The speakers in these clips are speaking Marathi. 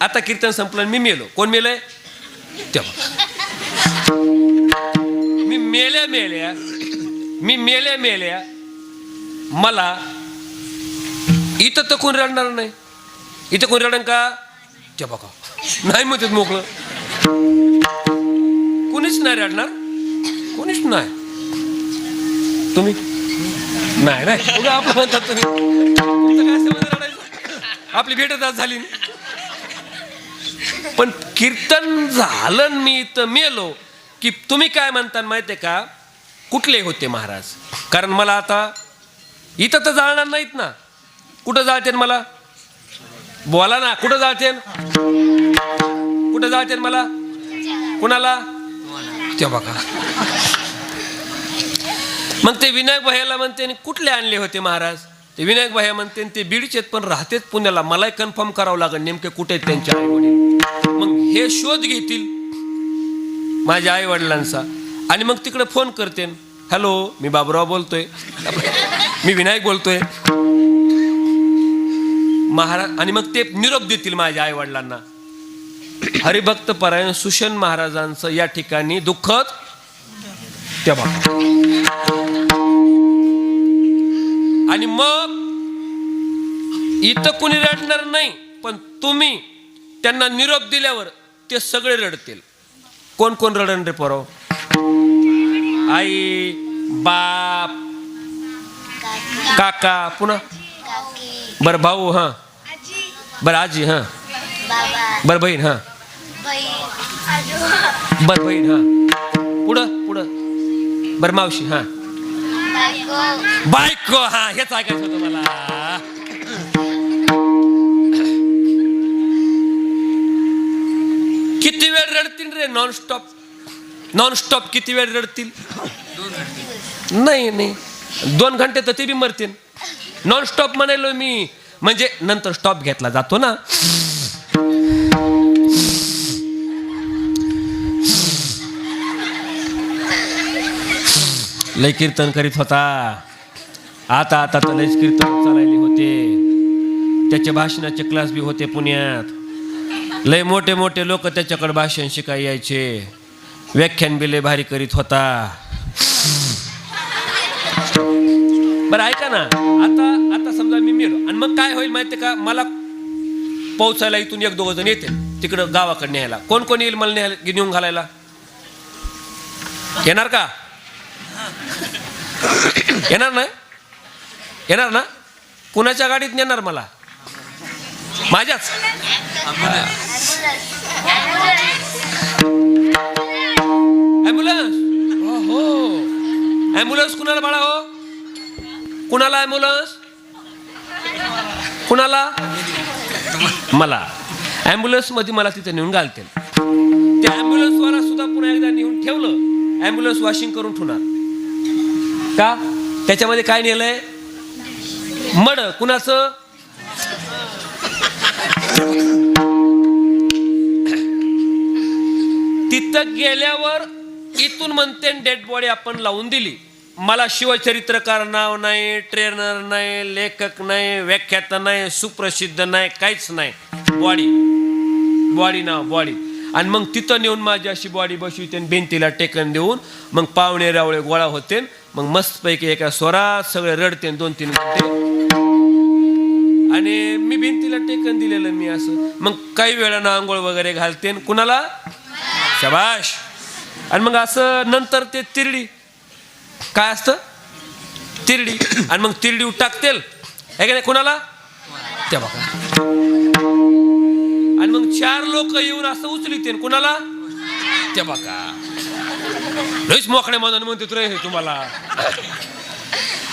आता कीर्तन संपलं मी मेलो. कोण मेलय? तेव्हा मी मेल्या मेल्या मी मेल्या मेल्या मला इथं तर कोण रडणार नाही. इथं कोण रडण का? ते बघा नाही म्हणतात मोकळं. कोणीच नाही रडणार. कोणीच नाही. तुम्ही? नाही नाही. आपलं म्हणतात तुम्ही. काय रडायचं? आपली भेटच आज झाली नाही. पण कीर्तन झालं मी इथं मेलो की तुम्ही काय म्हणता आहे का? कुठले होते महाराज? कारण मला आता इथं तर जाळणार नाहीत ना. कुठं जाळते मला? बोला ना कुठं जाळते कुठं जाळते मला? कुणाला? ते बघा. मग ते विनायक भैयाला म्हणते "आणि कुठले आणले होते महाराज? ते विनायक भैया म्हणते "आणि ते बीडचेत पण राहतेच पुण्याला. मलाही कन्फर्म करावं लागेल नेमके कुठे आहेत त्यांचे मग हे शोध घेतील माझ्या आई वडिलांचा आणि मग तिकडे फोन करते. हॅलो मी बाबुराव बोलतोय. मी विनायक बोलतोय. महाराज आणि मग ते निरोप देतील माझ्या आई वडिलांना हरिभक्त परायण सुशन महाराजांचं या ठिकाणी दुःखद तेव्हा आणि मग इथं कुणी रडणार नाही पण तुम्ही त्यांना निरोप दिल्यावर ते सगळे रडतील. कोण कोण रडण रे पोराव आई बाप काका पुन्हा? बर भाऊ हा. बर आजी हा. बर बहीण हा. बर बहीण हा. पुढं पुढं. बर मावशी हा. बायको. बायको हा हेच ऐकायचं होतं मला. किती वेळ रडतील रे? नॉन स्टॉप नॉन स्टॉप किती वेळ रडतील? नाही नाही. दोन घंटे तर ते बी मरतील. नॉन स्टॉप म्हणायलो मी. म्हणजे नंतर स्टॉप घेतला जातो ना. लय कीर्तन करीत होता. आता आता तर लयच कीर्तन चालायले होते. त्याचे भाषणाचे क्लास बी होते पुण्यात. लय मोठे मोठे लोक त्याच्याकडे भाषण शिकाय यायचे. व्याख्यान बिले भारी करीत होता. बरं ऐका ना. आता आता समजा मी मेलो. आणि मग काय होईल माहिती का? मला पोहोचायला इथून एक दोघ जण येते. तिकडं गावाकडे न्यायला. कोण कोण येईल मला न्यायला नेऊन घालायला? येणार का? येणार नाही येणार ना? कुणाच्या गाडीत नेणार मला? माझ्याच. ॲम्ब्युलन्स ॲम्ब्युलन्स कुणाला बाळा हो? कुणाला ॲम्ब्युलन्स कुणाला? मला. ॲम्ब्युलन्समध्ये मला तिथे नेऊन घालतील. त्या ॲम्ब्युलन्सवाला सुद्धा पुन्हा एकदा नेऊन ठेवलं. ॲम्ब्युलन्स वॉशिंग करून ठेवणार. का? त्याच्यामध्ये काय नेलंय? मड. कुणाचं? तिथं गेल्यावर इथून म्हणते डेड बॉडी आपण लावून दिली. मला शिवचरित्रकार नाव नाही ट्रेनर नाही लेखक नाही व्याख्याता नाही सुप्रसिद्ध नाही काहीच नाही. बॉडी बॉडी नाव बॉडी आणि मग तिथं नेऊन माझी अशी बॉडी बसविते भिंतीला टेकन देऊन मग पाहुणे रावळे गोळा होते. मग मस्तपैकी एका स्वरात सगळे रडते दोन तीन घंटे आणि मी भिंतीला टेकन दिलेलं मी असं. मग काही वेळानं आंघोळ वगैरे घालते कुणाला? शबाश. आणि मग असं नंतर ते तिरडी. काय असतं? तिरडी. आणि मग तिरडी टाकतील हे का नाही? कुणाला? त्या बघा आणि मग चार लोक येऊन असं उचलिते कुणाला? त्या बघा लईच मोकड्या मनाने म्हणते तुला हे तुम्हाला.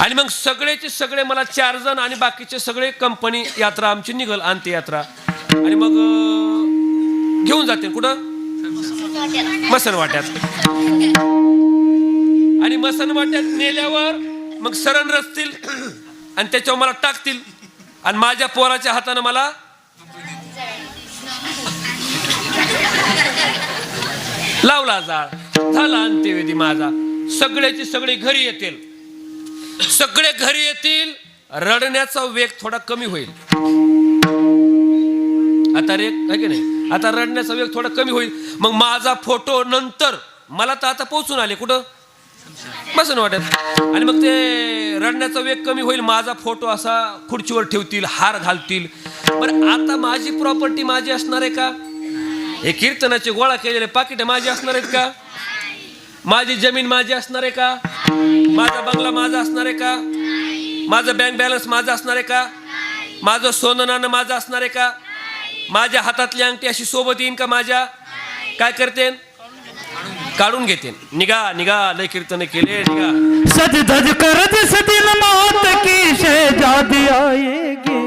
आणि मग सगळेचे सगळे मला चार जण आणि बाकीचे सगळे कंपनी यात्रा आमची निघल अंत्ययात्रा. आणि मग घेऊन जाते कुठं? मसन वाट्यात. आणि मसन वाट्यात नेल्यावर मग सरण रचतील आणि त्याच्यावर मला टाकतील. आणि माझ्या पोराच्या हातानं मला लावला जाळ. झाला अंत्यवेदी माझा. सगळ्याची सगळे घरी येतील. सगळे घरी येतील रडण्याचा वेग थोडा कमी होईल. आता रे आहे की नाही? आता रडण्याचा वेग थोडा कमी होईल. मग माझा फोटो नंतर मला तर आता पोहोचून आले कुठं? बसून वाटत आणि मग ते रडण्याचा वेग कमी होईल माझा फोटो असा खुर्चीवर ठेवतील हार घालतील. बरं आता माझी प्रॉपर्टी माझी असणार आहे का? हे कीर्तनाचे गोळा केलेले पाकिटे माझी असणार आहेत का? माझी जमीन माझी असणार आहे का? माझा बंगला माझा असणार आहे का? माझं बँक बॅलन्स माझं असणार आहे का? माझं सोनं नाणं माझं असणार आहे का? माझ्या हातातली अंगठी अशी सोबत येईन का माझ्या? काय करते काढून घेते निघा निघा. लय कीर्तन केले निघा. सज धज करत जिस दिन मौत की शहजादी आएगी.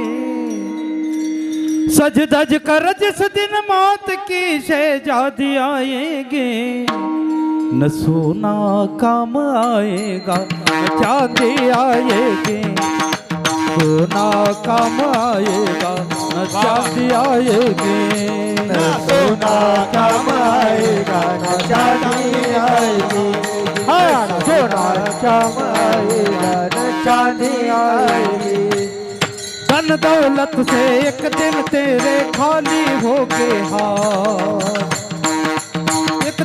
सज धज करत सदिन दिन मौत की शहजादी आएगी. न सोना काम आएगा चांदी आएगी। सोना काम आएगा न चांदी आएगी। न सोना काम आएगा न चांदी आएगी। हाँ, न सोना काम आएगा न चांदी आएगी। धन दौलत से एक दिन तेरे खाली हो के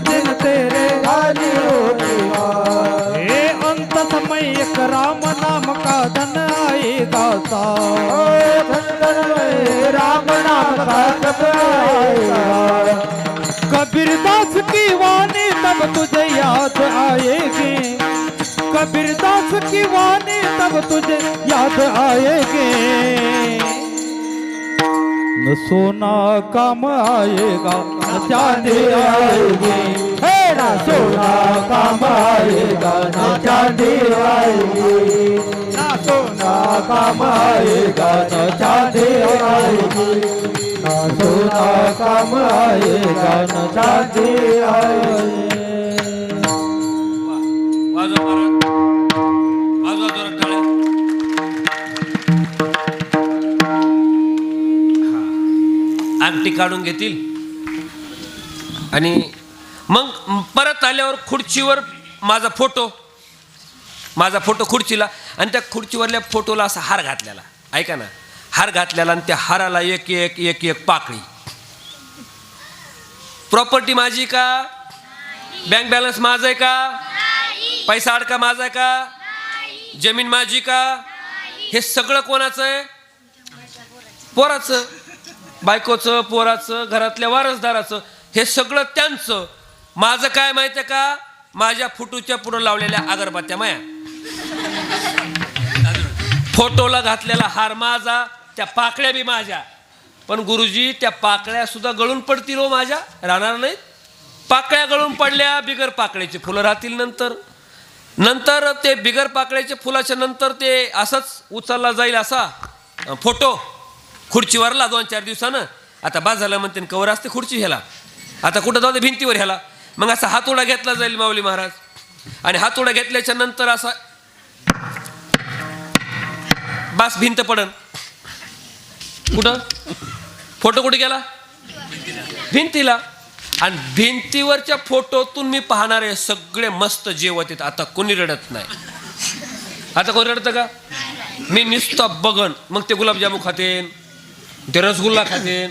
दिन तेरे हो अंत समय एक राम नाम का धन आएगा सा राम नाम का धन आएगा कबीर दास की वाणी तब तुझे याद आएगी। कबीर दास की वाणी तब तुझे याद आएगी। सोना काम आएगा न चांदी आएगी। हे ना सोना काम आएगा न चांदी आएगी। ना सोना काम आएगा न चांदी आएगी। ना सोना काम आएगा न चांदी आएगी। काढून घेतील. आणि मग परत आल्यावर खुर्चीवर माझा फोटो माझा फोटो खुर्चीला आणि त्या खुर्चीवरल्या फोटोला असा हार घातलेला. ऐका ना हार घातलेला आणि त्या हाराला एक एक एक एक पाकळी. प्रॉपर्टी माझी का? बँक बॅलन्स माझा आहे का? पैसा अडका माझा आहे का? जमीन माझी का? हे सगळं कोणाचं आहे? पोराचं. बायकोचं पोराचं घरातल्या वारसदाराचं हे सगळं त्यांचं. माझं काय माहिती आहे का? माझ्या फुटूच्या पुढं लावलेल्या अगरबत्त्या माया. फोटोला घातलेला हार माझा त्या पाकळ्या बी माझ्या. पण गुरुजी त्या पाकळ्या सुद्धा गळून पडतील हो माझ्या. राहणार नाहीत. पाकळ्या गळून पडल्या बिगर पाकळ्याची फुलं राहतील नंतर. नंतर ते बिगर पाकळ्याच्या फुलाच्या नंतर ते असंच उचलला जाईल असा फोटो. खुर्चीवरला दोन चार दिवसानं. आता बाद झालं म्हणते कवर असते खुर्ची ह्याला. आता कुठं जाऊ दे भिंतीवर ह्याला. मग असा हातोडा घेतला जाईल माऊली महाराज. आणि हातोडा घेतल्याच्या नंतर असा बास भिंत पडन. कुठं? फोटो कुठे गेला? भिंतीला. आणि भिंतीवरच्या फोटोतून मी पाहणारे सगळे मस्त जेवत आहेत. आता कोणी रडत नाही. आता कोणी रडतं का? मी नुसतं बघन. मग ते गुलाबजामू खातेन. ते रसगुल्ला खातेन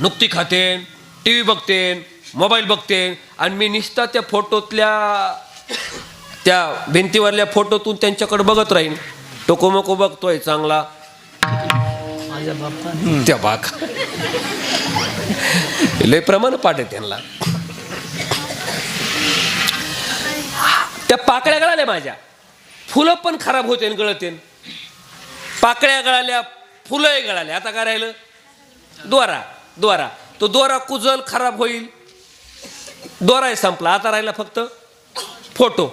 नुकती खातेन टी व्ही बघतेन मोबाईल बघतेन आणि मी नुसता त्या फोटोतल्या त्या भिंतीवरल्या फोटोतून त्यांच्याकडे बघत राहीन. टोकोमोको बघतोय चांगला. त्या बाग. लय प्रमाण पाठ आहे त्यांना. त्या पाकळ्या गळाल्या माझ्या. फुलं पण खराब होते गळते पाकळ्या गळाल्या फुलंही गळाले आता काय राहिलं? दोरा दोरा. तो दोरा कुजल खराब होईल. दोराही संपला. आता राहिला फक्त फोटो.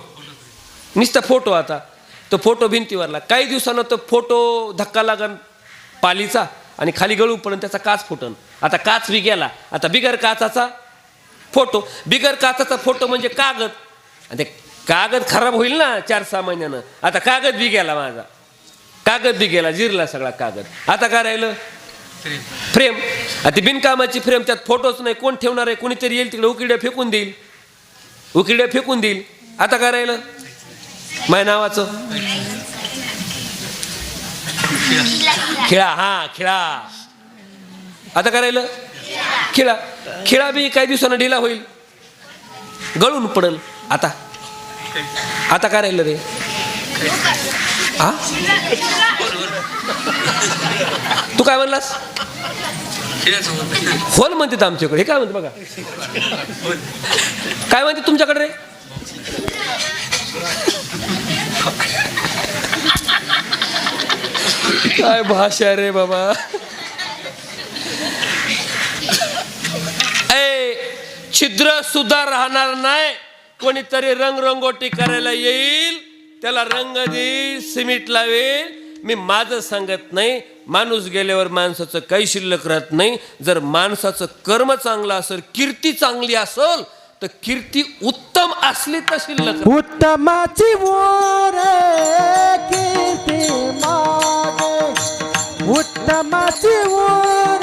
नुसता फोटो आता. तो फोटो भिंतीवरला. काही दिवसानं तो फोटो धक्का लागन पालीचा आणि खाली गळू पडून त्याचा काच फुटन. आता काच बी गेला. आता बिगर काचाचा फोटो. बिगर काचाचा फोटो म्हणजे कागद. आणि ते कागद खराब होईल ना चार सहा महिन्यानं. आता कागद बी गेला माझा. कागद बी गेला. जिरला सगळा कागद. आता काय राहिलं? फ्रेम आता बिनकामाची फ्रेम त्यात फोटोच नाही. कोण ठेवणार आहे? कोणीतरी येईल तिकडे उकिड्या फेकून देईल. उकिड्या फेकून देईल. आता काय राहिलं? माझ्या नावाचं? खिळा. हा खिळा. आता काय राहिलं? खिळा. खिळा बी काही दिवसानं ढिला होईल. गळून पडल. आता. आता काय राहिलं रे? हा तू काय म्हणलास? होल म्हणते आमच्याकडे. हे काय म्हणते बघा. काय म्हणते तुमच्याकडे रे? काय भाषा रे बाबा. छिद्र सुद्धा राहणार नाही. कोणीतरी रंगरंगोटी करायला येईल. त्याला रंग देईल सिमेंट लावेल. मी माझं सांगत नाही माणूस गेल्यावर माणसाचं काही शिल्लक राहत नाही. जर माणसाचं कर्म चांगलं असेल कीर्ती चांगली असेल तर कीर्ती उत्तम असली तर शिल्लक उत्तमाची मोर कीर्ती मागे. उत्तमाची ओर